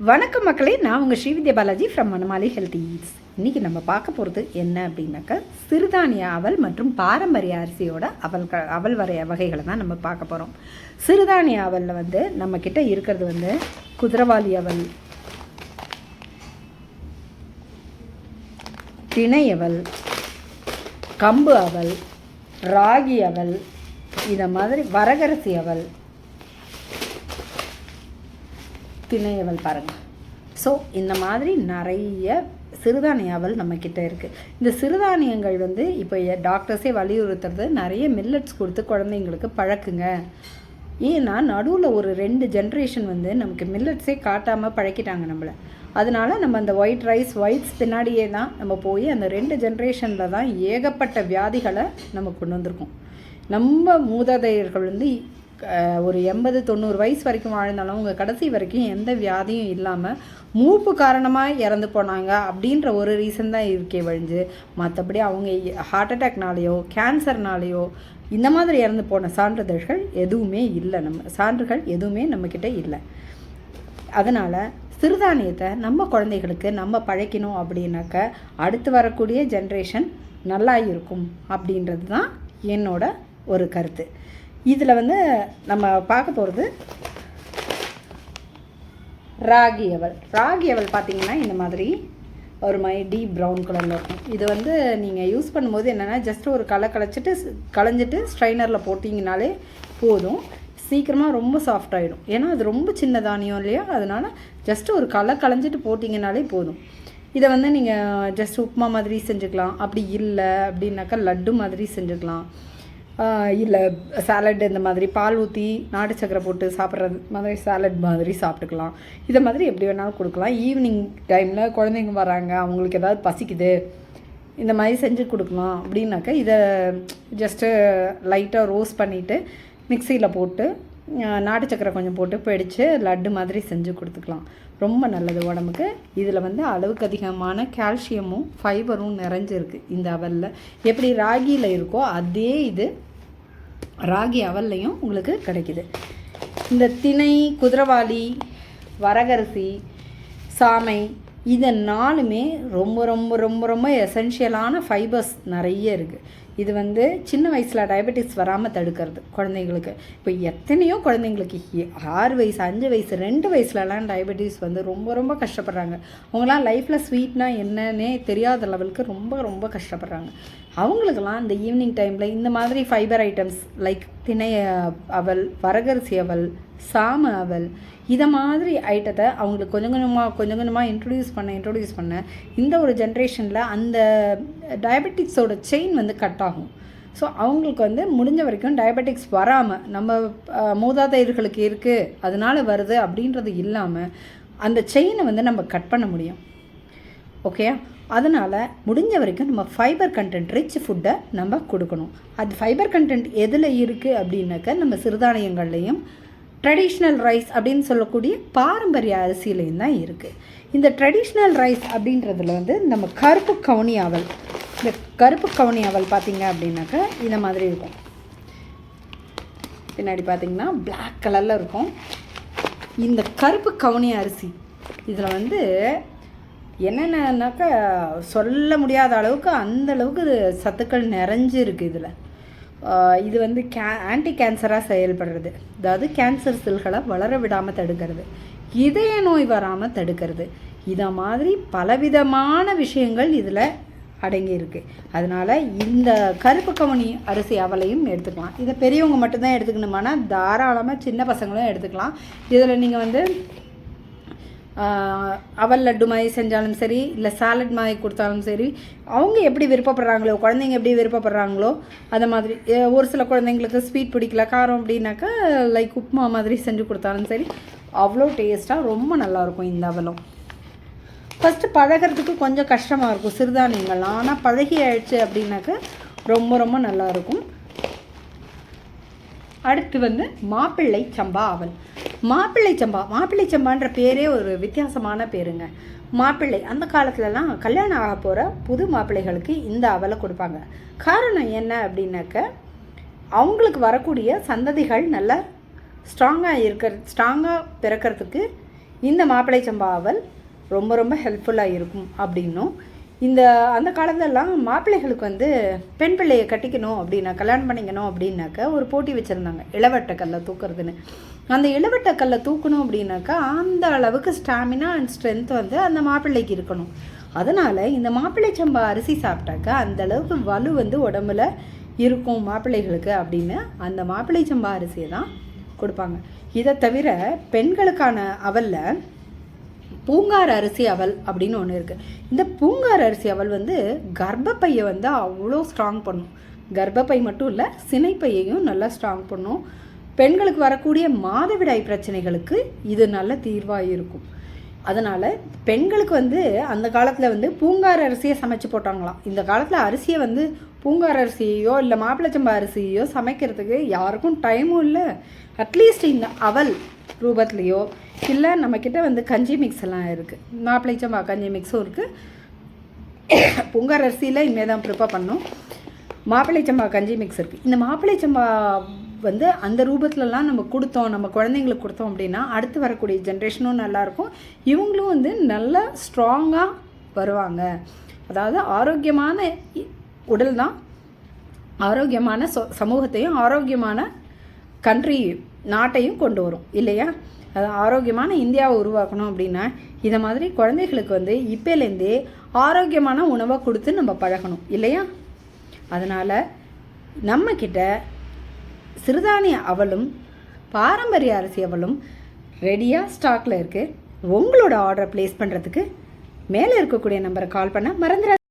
வணக்கம் மக்களே நான் உங்கள் ஸ்ரீவித்யா பாலாஜி ஃப்ரம் மனமாலி ஹெல்த் ஈட்ஸ் இன்றைக்கி நம்ம பார்க்க போகிறது என்ன அப்படின்னாக்கா சிறுதானிய அவல் மற்றும் பாரம்பரிய அரிசியோட அவல் க அவல் வரைய வகைகளை தான் நம்ம பார்க்க போகிறோம் சிறுதானிய அவலில் வந்து நம்மக்கிட்ட இருக்கிறது வந்து குதிரவாளி அவல் திணை அவல் கம்பு அவல் ராகி அவல் இதை மாதிரி வரகரசி அவல் திணையவல் பாருங்கள் ஸோ இந்த மாதிரி நிறைய சிறுதானிய அவல் நம்மக்கிட்ட இருக்குது இந்த சிறுதானியங்கள் வந்து இப்போ டாக்டர்ஸே வலியுறுத்துறது நிறைய மில்லட்ஸ் கொடுத்து குழந்தைங்களுக்கு பழக்குங்க. ஏன்னா நடுவில் ஒரு ரெண்டு ஜென்ரேஷன் வந்து நமக்கு மில்லட்ஸே காட்டாமல் பழக்கிட்டாங்க நம்மளை. அதனால நம்ம அந்த ஒயிட் ரைஸ் ஒயிட்ஸ் பின்னாடியே தான் நம்ம போய் அந்த ரெண்டு ஜென்ரேஷனில் தான் ஏகப்பட்ட வியாதிகளை நம்ம கொண்டு வந்திருக்கோம். நம்ம மூதாதையர்கள் வந்து ஒரு எண்பது தொண்ணூறு வயசு வரைக்கும் வாழ்ந்தாலும் அவங்க கடைசி வரைக்கும் எந்த வியாதியும் இல்லாமல் மூப்பு காரணமாக இறந்து போனாங்க அப்படின்ற ஒரு ரீசன் தான் இருக்கே வழிஞ்சு மற்றபடி அவங்க ஹார்ட் அட்டாக்னாலேயோ கேன்சர்னாலேயோ இந்த மாதிரி இறந்து போன சான்றிதழ்கள் எதுவுமே இல்லை நம்ம சான்றுகள் எதுவுமே நம்மக்கிட்ட இல்லை. அதனால் சிறுதானியத்தை நம்ம குழந்தைகளுக்கு நம்ம பழக்கினோம் அப்படின்னாக்க அடுத்து வரக்கூடிய ஜென்ரேஷன் நல்லா இருக்கும் அப்படின்றது தான் என்னோட ஒரு கருத்து. இதில் வந்து நம்ம பார்க்க போகிறது ராகி அவல். ராகி அவல் பார்த்தீங்கன்னா இந்த மாதிரி ஒரு மாதிரி டீப் ப்ரௌன் கலரில் இருக்கும். இது வந்து நீங்கள் யூஸ் பண்ணும்போது என்னென்னா ஜஸ்ட் ஒரு களை களைச்சிட்டு களைஞ்சிட்டு ஸ்ட்ரைனரில் போட்டிங்கனாலே போதும். சீக்கிரமாக ரொம்ப சாஃப்ட் ஆகிடும் ஏன்னா அது ரொம்ப சின்ன தானியம் இல்லையா? அதனால் ஜஸ்ட் ஒரு களை களைஞ்சிட்டு போட்டிங்கனாலே போதும். இதை வந்து நீங்கள் ஜஸ்ட் உப்புமா மாதிரி செஞ்சுக்கலாம். அப்படி இல்லை அப்படின்னாக்கா லட்டு மாதிரி செஞ்சுக்கலாம். இல்லை சாலட் இந்த மாதிரி பால் ஊற்றி நாட்டு சக்கரை போட்டு சாப்பிட்றது மாதிரி சாலட் மாதிரி சாப்பிட்டுக்கலாம். இதை மாதிரி எப்படி வேணாலும் கொடுக்கலாம். ஈவினிங் டைமில் குழந்தைங்க வராங்க அவங்களுக்கு ஏதாவது பசிக்குது இந்த மாதிரி செஞ்சு கொடுக்கலாம். அப்படின்னாக்கா இதை ஜஸ்ட்டு லைட்டாக ரோஸ் பண்ணிவிட்டு மிக்சியில் போட்டு நாட்டு சக்கரை கொஞ்சம் போட்டு பிடிச்சு லட்டு மாதிரி செஞ்சு கொடுத்துக்கலாம். ரொம்ப நல்லது உடம்புக்கு. இதில் வந்து அளவுக்கு அதிகமான கால்சியமும் ஃபைபரும் நிறைஞ்சிருக்கு இந்த அவலில். எப்படி ராகியில் இருக்கோ அதே இது ராகி அவல்லையும் உங்களுக்கு கிடைக்குது. இந்த திணை குதிரவாளி வரகரிசி சாமை இது நாலுமே ரொம்ப ரொம்ப ரொம்ப ரொம்ப எசென்ஷியலான ஃபைபர்ஸ் நிறைய இருக்குது இது வந்து சின்ன வயசில் டயபெட்டிஸ் வராமல் தடுக்கிறது குழந்தைங்களுக்கு. இப்போ எத்தனையோ குழந்தைங்களுக்கு ஆறு வயசு அஞ்சு வயசு ரெண்டு வயசுலலாம் டயபெட்டிஸ் வந்து ரொம்ப ரொம்ப கஷ்டப்படுறாங்க. அவங்களாம் லைஃப்பில் ஸ்வீட்னா என்னன்னே தெரியாத லெவலுக்கு ரொம்ப ரொம்ப கஷ்டப்படுறாங்க. அவங்களுக்கெல்லாம் இந்த ஈவினிங் டைமில் இந்த மாதிரி ஃபைபர் ஐட்டம்ஸ் லைக் திணை அவல் வரகரிசி அவல் சாம அவல் இதை மாதிரி ஐட்டத்தை அவங்களுக்கு கொஞ்சம் கொஞ்சமாக கொஞ்சம் கொஞ்சமாக இன்ட்ரடியூஸ் பண்ண இன்ட்ரடியூஸ் பண்ண இந்த ஒரு ஜென்ரேஷனில் அந்த டயபெட்டிக்ஸோட செயின் வந்து கட் ஆகும். ஸோ அவங்களுக்கு வந்து முடிஞ்ச வரைக்கும் டயபெட்டிக்ஸ் வராமல் நம்ம மூதாதையர்களுக்கு இருக்குது அதனால் வருது அப்படின்றது இல்லாமல் அந்த செயினை வந்து நம்ம கட் பண்ண முடியும். ஓகே அதனால் முடிஞ்ச வரைக்கும் நம்ம ஃபைபர் கண்டென்ட் ரிச் ஃபுட்டை நம்ம கொடுக்கணும். அது ஃபைபர் கண்டென்ட் எதில் இருக்குது அப்படின்னாக்க நம்ம சிறுதானியங்கள்லையும் ட்ரெடிஷ்னல் ரைஸ் அப்படின்னு சொல்லக்கூடிய பாரம்பரிய அரிசியிலையும் தான் இருக்குது இந்த ட்ரெடிஷ்னல் ரைஸ் அப்படின்றதுல வந்து நம்ம கருப்பு கவுனி அவல் இந்த கருப்பு கவுனி அவள் பார்த்தீங்க அப்படின்னாக்கா இந்த மாதிரி இருக்கும். பின்னாடி பார்த்தீங்கன்னா பிளாக் கலரில் இருக்கும். இந்த கருப்பு கவுனி அரிசி இதில் வந்து என்னென்னனாக்கா சொல்ல முடியாத அளவுக்கு அந்த அளவுக்கு சத்துக்கள் நிறைஞ்சு இருக்குது இதில் இது வந்து கே ஆன்டி கேன்சராக செயல்படுறது. அதாவது கேன்சர் செல்களை வளர விடாமல் தடுக்கிறது. இதய நோய் வராமல் தடுக்கிறது. இதை மாதிரி பலவிதமான விஷயங்கள் இதில் அடங்கியிருக்கு. அதனால் இந்த கருப்பு கவனி அரிசி அவலையும் எடுத்துக்கலாம். இதை பெரியவங்க மட்டும்தான் எடுத்துக்கணுமானா தாராளமாக சின்ன பசங்களும் எடுத்துக்கலாம். இதில் நீங்கள் வந்து அவல் லட்டு மாதிரி செஞ்சாலும் சரி இல்லை சாலட் மாதிரி கொடுத்தாலும் சரி அவங்க எப்படி விருப்பப்படுறாங்களோ குழந்தைங்க எப்படி விருப்பப்படுறாங்களோ அதை மாதிரி ஒரு சில குழந்தைங்களுக்கு ஸ்வீட் பிடிக்கல காரம் அப்படின்னாக்கா லைக் உப்புமா மாதிரி செஞ்சு கொடுத்தாலும் சரி அவ்வளோ டேஸ்ட்டாக ரொம்ப நல்லாயிருக்கும் இந்த அவலும். ஃபஸ்ட்டு பழகிறதுக்கு கொஞ்சம் கஷ்டமாக இருக்கும் சிறுதானியங்கள்லாம். ஆனால் பழகி ஆயிடுச்சு அப்படின்னாக்கா ரொம்ப ரொம்ப நல்லாயிருக்கும் அடுத்து வந்து மாப்பிள்ளை சம்பா அவல். மாப்பிள்ளை சம்பா மாப்பிள்ளை சம்பான்ற பேரே ஒரு வித்தியாசமான பேருங்க. மாப்பிள்ளை அந்த காலத்துலலாம் கல்யாணம் ஆக போகிற புது மாப்பிள்ளைகளுக்கு இந்த அவலை கொடுப்பாங்க. காரணம் என்ன அப்படின்னாக்க அவங்களுக்கு வரக்கூடிய சந்ததிகள் நல்ல ஸ்ட்ராங்காக இருக்கிற ஸ்ட்ராங்காக பிறக்கிறதுக்கு இந்த மாப்பிள்ளை சம்பா அவல் ரொம்ப ரொம்ப ஹெல்ப்ஃபுல்லாக இருக்கும் அப்படின்னும். இந்த அந்த காலத்திலலாம் மாப்பிள்ளைகளுக்கு வந்து பெண் பிள்ளையை கட்டிக்கணும் அப்படின்னா கல்யாணம் பண்ணிக்கணும் அப்படின்னாக்க ஒரு போட்டி வச்சுருந்தாங்க. இளவட்ட கல்லை தூக்குறதுன்னு. அந்த இளவட்ட கல்லை தூக்கணும் அப்படின்னாக்கா அந்த அளவுக்கு ஸ்டாமினா அண்ட் ஸ்ட்ரென்த் வந்து அந்த மாப்பிள்ளைக்கு இருக்கணும். அதனால் இந்த மாப்பிள்ளை சம்பா அரிசி சாப்பிட்டாக்கா அந்த அளவுக்கு வலு வந்து உடம்புல இருக்கும் மாப்பிள்ளைகளுக்கு அப்படின்னு அந்த மாப்பிள்ளை சம்பா அரிசியை தான் கொடுப்பாங்க. இதை தவிர பெண்களுக்கான அவலில் பூங்கார் அரிசி அவல் அப்படின்னு ஒன்று இருக்குது இந்த பூங்கார் அரிசி அவல் வந்து கர்ப்பப்பையை வந்து அவ்வளோ ஸ்ட்ராங் பண்ணும். கர்ப்பப்பை மட்டும் இல்லை சினைப்பையையும் நல்லா ஸ்ட்ராங் பண்ணும். பெண்களுக்கு வரக்கூடிய மாதவிடாய் பிரச்சனைகளுக்கு இது நல்ல தீர்வாக இருக்கும். அதனால் பெண்களுக்கு வந்து அந்த காலத்தில் வந்து பூங்கார் அரிசியை சமைச்சு போட்டாங்களாம். இந்த காலத்தில் அரிசியை வந்து பூங்கார் அரிசியோ இல்லை மாப்பிளச்சம்பா அரிசியோ சமைக்கிறதுக்கு யாருக்கும் டைமும் இல்லை. அட்லீஸ்ட் இந்த அவல் ரூபத்துலேயோ இல்லை நம்மக்கிட்ட வந்து கஞ்சி மிக்ஸ் எல்லாம் இருக்குது மாப்பிளைச்சம்பா கஞ்சி மிக்ஸும் இருக்குது பூங்கார் அரிசியில் இனிமேல் தான் ப்ரிப்பேர் பண்ணோம். மாப்பிளைச்சம்பா கஞ்சி மிக்ஸ் இருக்குது இந்த மாப்பிளைச்சம்பா வந்து அந்த ரூபத்துலலாம் நம்ம கொடுத்தோம் நம்ம குழந்தைங்களுக்கு கொடுத்தோம் அப்படின்னா அடுத்து வரக்கூடிய ஜென்ரேஷனும் நல்லாயிருக்கும் இவங்களும் வந்து நல்லா ஸ்ட்ராங்காக வருவாங்க. அதாவது ஆரோக்கியமான இ- உடல் தான் ஆரோக்கியமான சொ சமூகத்தையும் ஆரோக்கியமான கண்ட்ரி நாட்டையும் கொண்டு வரும் இல்லையா? அது ஆரோக்கியமான இந்தியாவை உருவாக்கணும் அப்படின்னா இதை மாதிரி குழந்தைகளுக்கு வந்து இப்போலேருந்தே ஆரோக்கியமான உணவை கொடுத்து நம்ம பழகணும் இல்லையா? அதனால் நம்மக்கிட்ட சிறுதானிய அவலும் பாரம்பரிய அரிசி அவலும் ரெடியாக ஸ்டாக்கில் இருக்குது உங்களோட ஆர்டரை ப்ளேஸ் பண்ணுறதுக்கு மேலே இருக்கக்கூடிய நம்பரை கால் பண்ண மறந்துடாதீங்க.